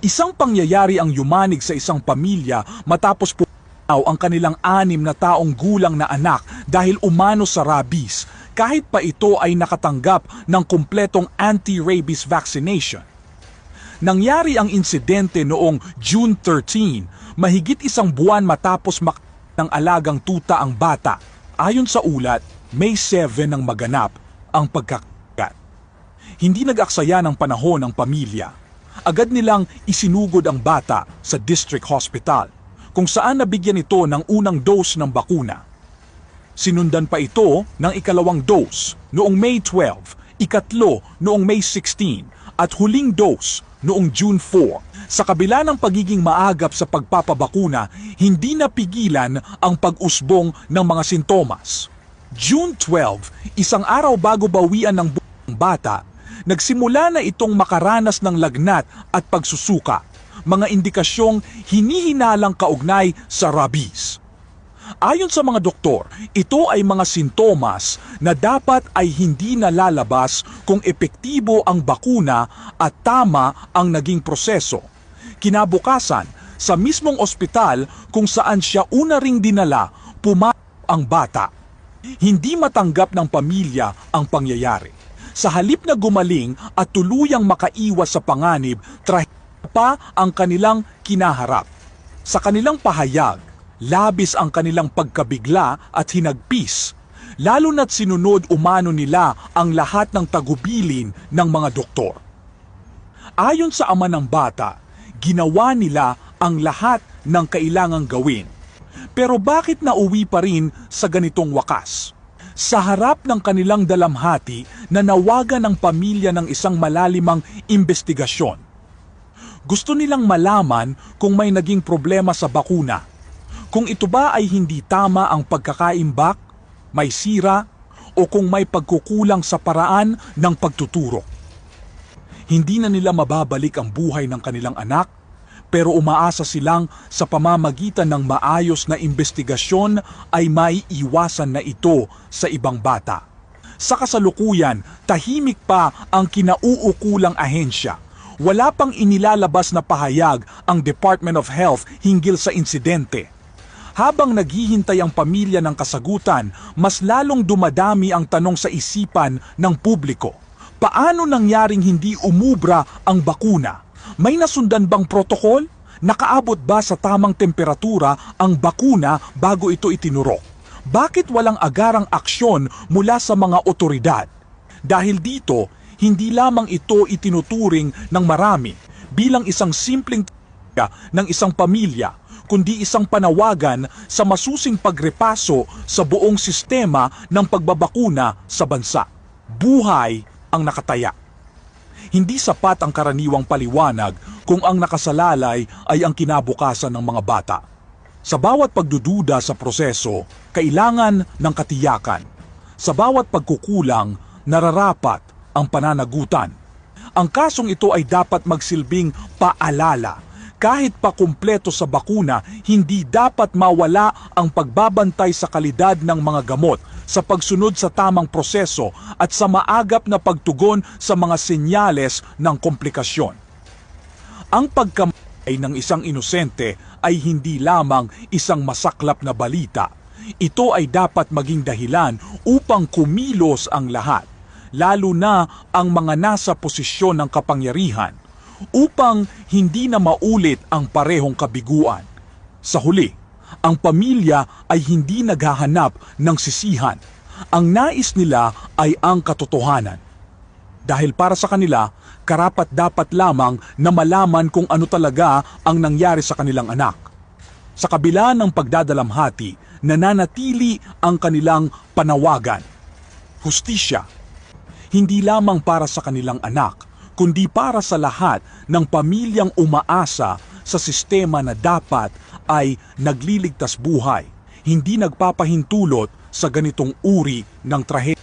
Isang pangyayari ang yumanig sa isang pamilya matapos po ang kanilang anim na taong gulang na anak dahil umano sa rabies kahit pa ito ay nakatanggap ng kumpletong anti-rabies vaccination. Nangyari ang insidente noong June 13, mahigit isang buwan matapos mak ng alagang tuta ang bata. Ayon sa ulat, May 7 nang maganap ang pagkakagat. Hindi nag-aksaya ng panahon ang pamilya. Agad nilang isinugod ang bata sa district hospital kung saan nabigyan ito ng unang dose ng bakuna. Sinundan pa ito ng ikalawang dose noong May 12, ikatlo noong May 16 at huling dose noong June 4. Sa kabila ng pagiging maagap sa pagpapabakuna, hindi napigilan ang pag-usbong ng mga sintomas. June 12, isang araw bago bawian ng bata, nagsimula na itong makaranas ng lagnat at pagsusuka, mga indikasyong hinihinalang kaugnay sa rabies. Ayon sa mga doktor, ito ay mga sintomas na dapat ay hindi nalalabas kung epektibo ang bakuna at tama ang naging proseso. Kinabukasan, sa mismong ospital kung saan siya una ring dinala, pumasok ang bata. Hindi matanggap ng pamilya ang pangyayari. Sa halip na gumaling at tuluyang makaiwas sa panganib, pa ang kanilang kinaharap. Sa kanilang pahayag, labis ang kanilang pagkabigla at hinagpis, lalo na't sinunod umano nila ang lahat ng tagubilin ng mga doktor. Ayon sa ama ng bata, ginawa nila ang lahat ng kailangang gawin. Pero bakit nauwi pa rin sa ganitong wakas? Sa harap ng kanilang dalamhati, nanawagan ng pamilya ng isang malalimang investigasyon. Gusto nilang malaman kung may naging problema sa bakuna. Kung ito ba ay hindi tama ang pagkakaimbak, may sira, o kung may pagkukulang sa paraan ng pagtuturo. Hindi na nila mababalik ang buhay ng kanilang anak, pero umaasa silang sa pamamagitan ng maayos na investigasyon ay maiiwasan na ito sa ibang bata. Sa kasalukuyan, tahimik pa ang kinauukulang ahensya. Wala pang inilalabas na pahayag ang Department of Health hinggil sa insidente. Habang naghihintay ang pamilya ng kasagutan, mas lalong dumadami ang tanong sa isipan ng publiko. Paano nangyaring hindi umubra ang bakuna? May nasundan bang protokol? Nakaabot ba sa tamang temperatura ang bakuna bago ito itinurok? Bakit walang agarang aksyon mula sa mga otoridad? Dahil dito, hindi lamang ito itinuturing ng marami bilang isang simpleng ng isang pamilya, kundi isang panawagan sa masusing pagrepaso sa buong sistema ng pagbabakuna sa bansa. Buhay ang nakataya. Hindi sapat ang karaniwang paliwanag kung ang nakasalalay ay ang kinabukasan ng mga bata. Sa bawat pagdududa sa proseso, kailangan ng katiyakan. Sa bawat pagkukulang, nararapat ang pananagutan. Ang kasong ito ay dapat magsilbing paalala kahit pa kumpleto sa bakuna, hindi dapat mawala ang pagbabantay sa kalidad ng mga gamot sa pagsunod sa tamang proseso at sa maagap na pagtugon sa mga senyales ng komplikasyon. Ang pagkamatay ng isang inosente ay hindi lamang isang masaklap na balita. Ito ay dapat maging dahilan upang kumilos ang lahat, lalo na ang mga nasa posisyon ng kapangyarihan upang hindi na maulit ang parehong kabiguan. Sa huli, ang pamilya ay hindi naghahanap ng sisihan. Ang nais nila ay ang katotohanan. Dahil para sa kanila, karapat dapat lamang na malaman kung ano talaga ang nangyari sa kanilang anak. Sa kabila ng pagdadalamhati, nananatili ang kanilang panawagan. Hustisya, hindi lamang para sa kanilang anak, kundi para sa lahat ng pamilyang umaasa sa sistema na dapat ay nagliligtas buhay, hindi nagpapahintulot sa ganitong uri ng trahedya.